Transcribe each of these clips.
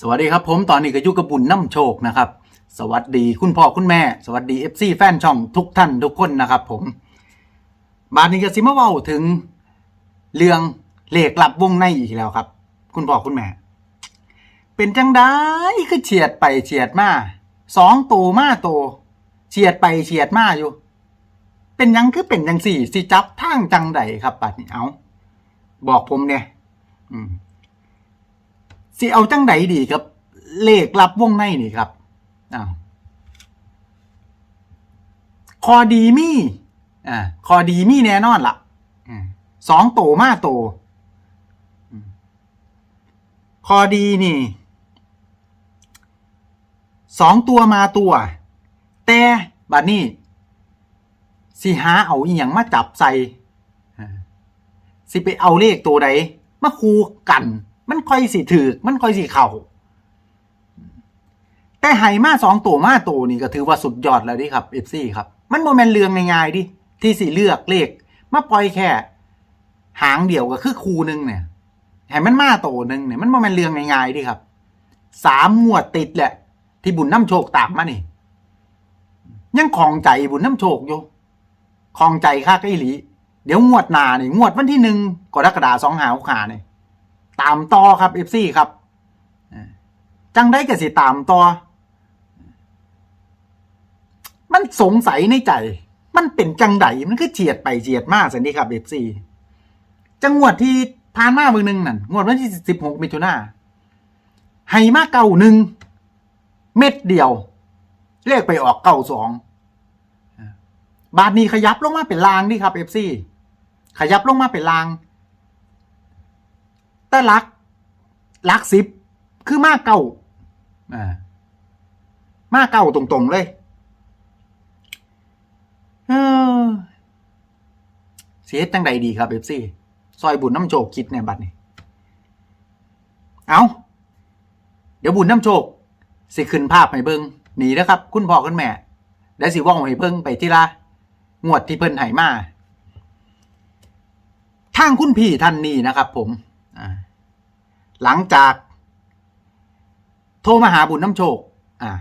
สวัสดีครับผมตอนนี้ก็อยู่กับบุญน้ำโชคนะครับ สวัสดีคุณพ่อคุณแม่ สวัสดีเอฟซีแฟนช่องทุกท่านทุกคนนะครับผม บาดนี้ก็สิมาเว้าถึงเรื่องเลขลับวงในอีกแล้วครับ คุณพ่อคุณแม่ เป็นจังได้คือเฉียดไปเฉียดมาสองโตมาโตเฉียดไปเฉียดมาอยู่ เป็นยังคือเป็นจังสี่สิจับทางจังใดครับบัดนี้เอาบอกผมเนี่ยอืม สิเอาจังไดดีครับ เลขลับวงในนี่ครับอ้าวคอดีมี่อ่าคอดีมี่แน่นอนละ่ะอืมสองโตมาโตคอดีนี่สองตัวมาตัว แต่บัดนี้สิหาเอาอีหยังมาจับใส่สิไปเอาเลขตัวใดมาคูกัน มันค่อยสิถือมันค่อยสิเข่าแต่ไห่มาสองตัวมาตัวนี่ก็ถือว่าสุดยอดแล้วดิครับเอฟซีครับ มันโมเมนเรืองง่ายๆดิที่สิเลือกเลขมาปล่อยแค่ หางเดียวก็คือคูนึงเนี่ยให้มันมาโตหนึ่งเนี่ยมันโมเมนเรืองง่ายๆดิครับสามงวดติดแหละ ที่บุญน้ำโชคตามมานี่ยังคลองใจบุญน้ำโชคอยู่คลองใจค่าไอ้หลี เดี๋ยวงวดหนาเนี่ยงวดวันที่หนึ่งกรกฎาสองหาขาเนี่ย ตามต่อครับเอฟซีครับจังได้ก็สิตามต่อ มันสงสัยในใจ มันเป็นจังไดมันคือเฉียดไปเฉียดมาสินี่ครับเอฟซีจังหวดที่ผ่านมาเบอหนึ่งนั่นงวดวันที่สิบหกมิถุนาให้มาเก่าหนึ่งเม็ดเดียวเลขไปออกเก่าสองอ่าบาทนี้ขยับลงมาเป็นลางดิครับเอฟซีขยับลงมาเป็นลาง แต่ลักลักสิบคือมากเก่าอ่ามากเก่าตรงๆเลยเออเสียจังใดดีครับเอฟซีซอยบุญน้ำโชคคิดเนี่ยบัดนี้เอาเดี๋ยวบุญน้ำโชค สิขึ้นภาพให้เบิงหนีนะครับ คุณพ่อคุณแม่ได้สิว่องให้เบิงไปที่ละงวดที่เพิ่นให้มาทางคุณพี่ท่านนี้นะครับผมอ่า หลังจากโทรมาหาบุญน้ำโชคอ่า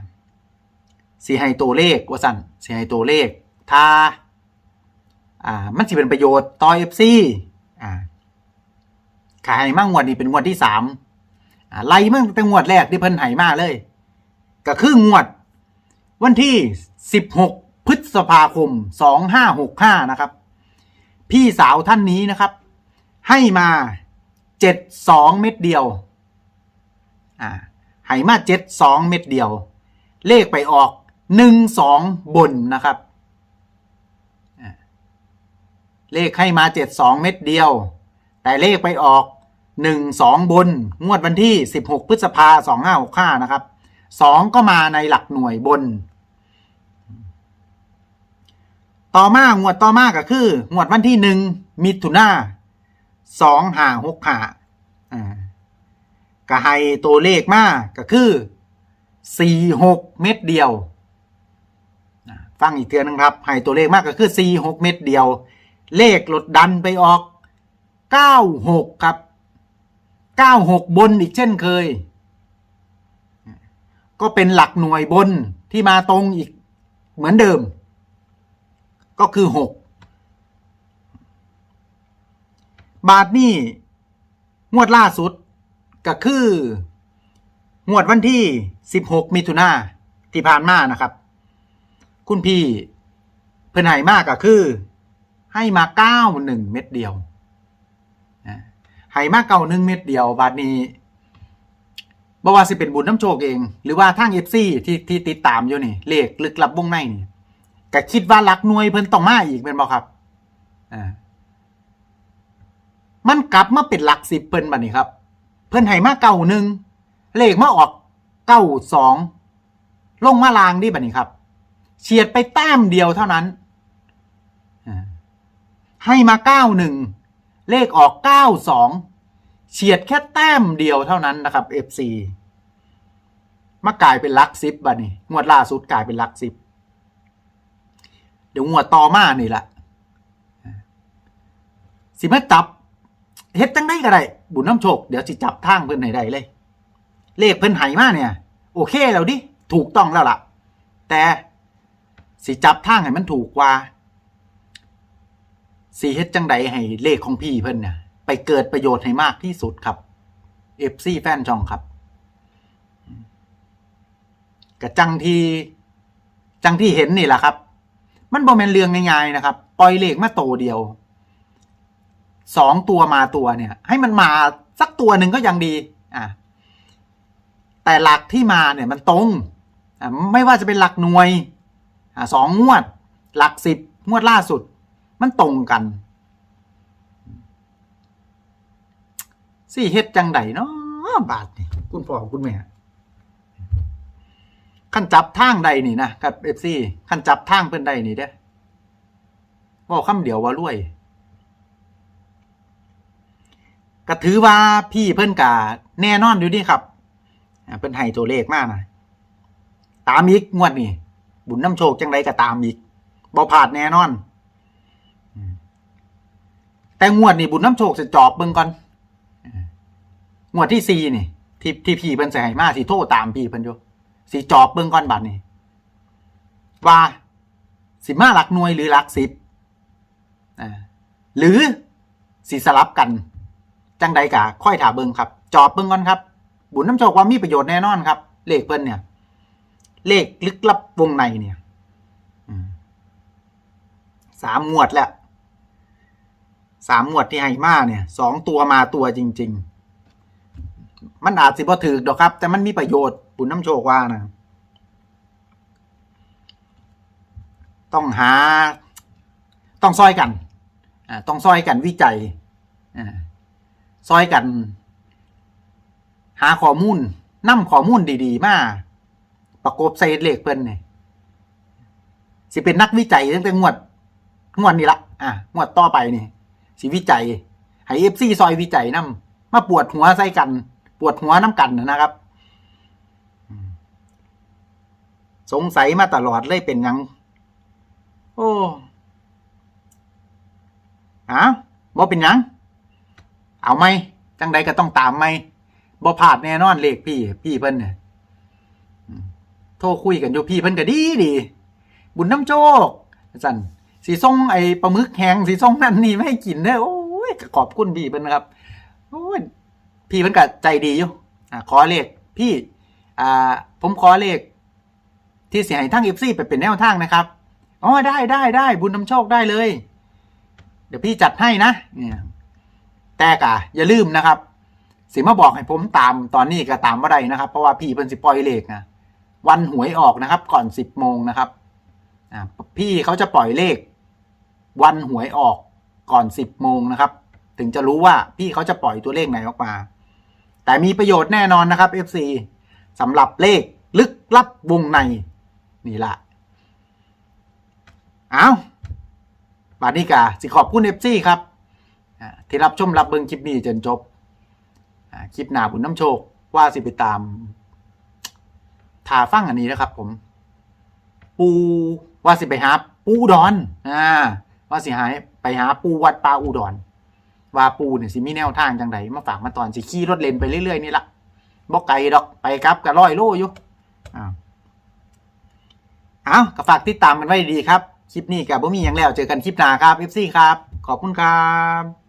สีให้ตัวเลขว่าสั่นสีให้ตัวเลขถ้าอ่ามันสิเป็นประโยชน์ต่อเอฟซีอ่าขายมั่งวดนี้เป็นงวดที่สามอ่าไล่มั่งแต่งวดแรกที่เพิ่นให้มากเลย ก็คืองวด วันที่สิบหกพฤษภาคมสองห้าหกห้านะครับ พี่สาวท่านนี้นะครับ ให้มา เจ็ดสองเม็ดเดียวอ่าให้มาเจ็ดสองเม็ดเดียว เลขไปออกหนึ่งสองบนนะครับ เลขให้มาเจ็ดสองเม็ดเดียว แต่เลขไปออกหนึ่งสองบน งวดวันที่สิบหกพฤษภาสองห้าหกห้านะครับสองก็มาในหลักหน่วยบน ต่อมางวดต่อมาก็คือ งวดวันที่หนึ่งมิถุนา สองห้าหกห้าอ่าก็ให้ตัวเลขมาก็คือสี่หกเม็ดเดียว ฟังอีกเทือนึงครับ ให้ตัวเลขมากก็คือสี่หกเม็ดเดียว เลขลดดันไปออกเก้าหกครับเก้าหกบนอีกเช่นเคย ก็เป็นหลักหน่วยบนที่มาตรงอีกเหมือนเดิม ก็คือหก บาทนี่งวดล่าสุด ก็คือ งวดวันที่ 16 มิถุนาที่ผ่านมานะครับ คุณพี่เพิ่นให้มากก็คือ ให้มาเก้าหนึ่งเม็ดเดียวนะให้มาเก้าหนึ่งเม็ดเดียว บาทนี้บ่ว่าสิเป็นบุญน้ำโชคเอง หรือว่าทางเอฟซีที่ที่ติดตามอยู่นี่เลขลึกลับวงในนี่ก็คิดว่าลักหน่วยเพิ่นต้องมาอีกเป็นบ่ครับอ่า มันกลับมาเป็นหลักสิบเพิ่นบัดนี้ครับ เพิ่นให้มาเก้าหนึ่งเลขมาออกเก้าสองลงมาลางดิบัดนี้ครับ เฉียดไปแต้มเดียวเท่านั้น ให้มาเก้าหนึ่งเลขออกเก้าสองเฉียดแค่แต้มเดียวเท่านั้นนะครับ FC มากลายเป็นหลักสิบบัดนี้งวดล่าสุดกลายเป็นหลักสิบเดี๋ยวงวดต่อมานี่แหละสิมาจับ เฮ็ดจังได้ก็ได้บุญน้ำโชคเดี๋ยวสิจับทางเพิ่นให้ได้เลย เลขเพิ่นไห้มาเนี่ย โอเคแล้วดิถูกต้องแล้วล่ะ แต่สิจับทางให้มันถูกกว่าสีเฮ็ดจังใดให้เลขของพี่เพิ่นเนี่ยไปเกิดประโยชน์ให้มากที่สุดครับ FC แฟนช่องครับกะจังที่จังที่เห็นนี่แหละครับ มันบ่แม่นเรื่องง่ายๆนะครับ ปล่อยเลขมาโตเดียว สองตัวมาตัวเนี่ย ให้มันมาสักตัวหนึ่งก็ยังดีอะแต่หลักที่มาเนี่ยมันตรงอะไม่ว่าจะเป็นหลักหน่วยอะสองงวด หลักสิบงวดล่าสุด มันตรงกันสี่เฮ็ดจังไดเนาะบาทนี่คุณพ่อคุณแม่ขั้นจับทางใดนี่นะครับเอฟซีขั้นจับทางเพิ่นใดนี่เด้อบอกคำเดียวว่ารวย ก็ถือว่าพี่เพิ่นกะแน่นอนอยู่นี่ครับเพิ่นให้ตัวเลขมากนะตามอีกงวดนี่บุญน้ำโชคจังไรก็ตามอีกบ่พลาดแน่นอน แต่งวดนี่บุญน้ำโชคจะจอบเบิ่งก่อนงวดที่สี่นี่ที่ที่พี่เพิ่นใส่ให้มาสิโทรตามพี่เพิ่นอยู่สิจอบเบิ่งก่อนบัดนี่ว่าสิมาหลักหน่วยหรือหลักสิบอ่าหรือสิสลับกัน จังใดกะค่อยถาเบิงครับ จอบเบิงก่อนครับ บุญน้ำโชคว่ามีประโยชน์แน่นอนครับ เลขเพิ่นเนี่ย เลขลึกลับวงในเนี่ยอืมสามงวดแล้วสามงวดที่ให้มาเนี่ยสองตัวมาตัวจริง ๆ มันอาจสิบ่ถือดอกครับ แต่มันมีประโยชน์บุญน้ำโชคว่านะต้องหา ต้องซอยกัน อ่า ต้องซอยกันวิจัย อ่า ซอยกัน หาข้อมูลนำข้อมูลดี ๆ มาประกบใส่เลขเพิ่นนี่สิเป็นนักวิจัยตั้งแต่งวด งวดนี้ละอะงวดต่อไปนี่สิวิจัยให้เอฟซีซอยวิจัยนํมาปวดหัวใส่กัน ปวดหัวน้ำกันนะครับ สงสัยมาตลอดเลยเป็นยัง โอ้อ้าวบ่เป็นยัง เอาไหมจังใดก็ต้องตามไหมบ่พลาดแน่นอนเลขพี่ พี่เพิ่นเนี่ยโทรคุยกันอยู่พี่เพิ่นก็ดีดีบุญน้ำโชคสันสีส่งไอ้ปลาหมึกแห้งสีส่งนั่นนี่ไม่ให้กินเด้อโอ้ยขอบคุณพี่เพิ่นนะครับโอ้ยพี่เพิ่นก็ใจดีอยู่อ่าขอเลขพี่อ่าผมขอเลขที่เสียให้ทั้งเอฟซีไปเป็นแนวทางนะครับอ๋อได้ได้ได้บุญน้ำโชคได้เลย เดี๋ยวพี่จัดให้นะเนี่ย แต่กะอย่าลืมนะครับ สิมาบอกให้ผมตามตอนนี้ก็ตามว่าได้นะครับ เพราะว่าพี่เพิ่นสิปล่อยเลขนะวันหวยออกนะครับ ก่อนสิบโมงนะครับอ่าพี่เขาจะปล่อยเลข วันหวยออกก่อนสิบโมงนะครับ ถึงจะรู้ว่าพี่เขาจะปล่อยตัวเลขไหนออกมา แต่มีประโยชน์แน่นอนนะครับ FC สำหรับเลขลึกลับวงในนี่ละเอาบาดนี้กาสิขอบคุณ FC ครับ ที่รับชมรับเบิ่งคลิปนี้จนจบคลิปหนาบุญน้ำโชคว่าสิไปตามทาฟังอันนี้นะครับ ผม ปูว่าสิไปหาปูดอนอ่าว่าสิหายไปหาปูวัดปลาอุดรว่าปูเนี่ยสิมีแนวทางจังไดมาฝากมาตอนสิขี่รถเลนไปเรื่อยๆนี่ละบอกไกลดอกไปครับกับร้อยโลอยู่อ้าวเอาก็ฝากติดตามกันไว้ดีครับ คลิปนี้กับบ่มีอย่างแล้วเจอกันคลิปหน้าครับ FC ครับ ขอบคุณครับ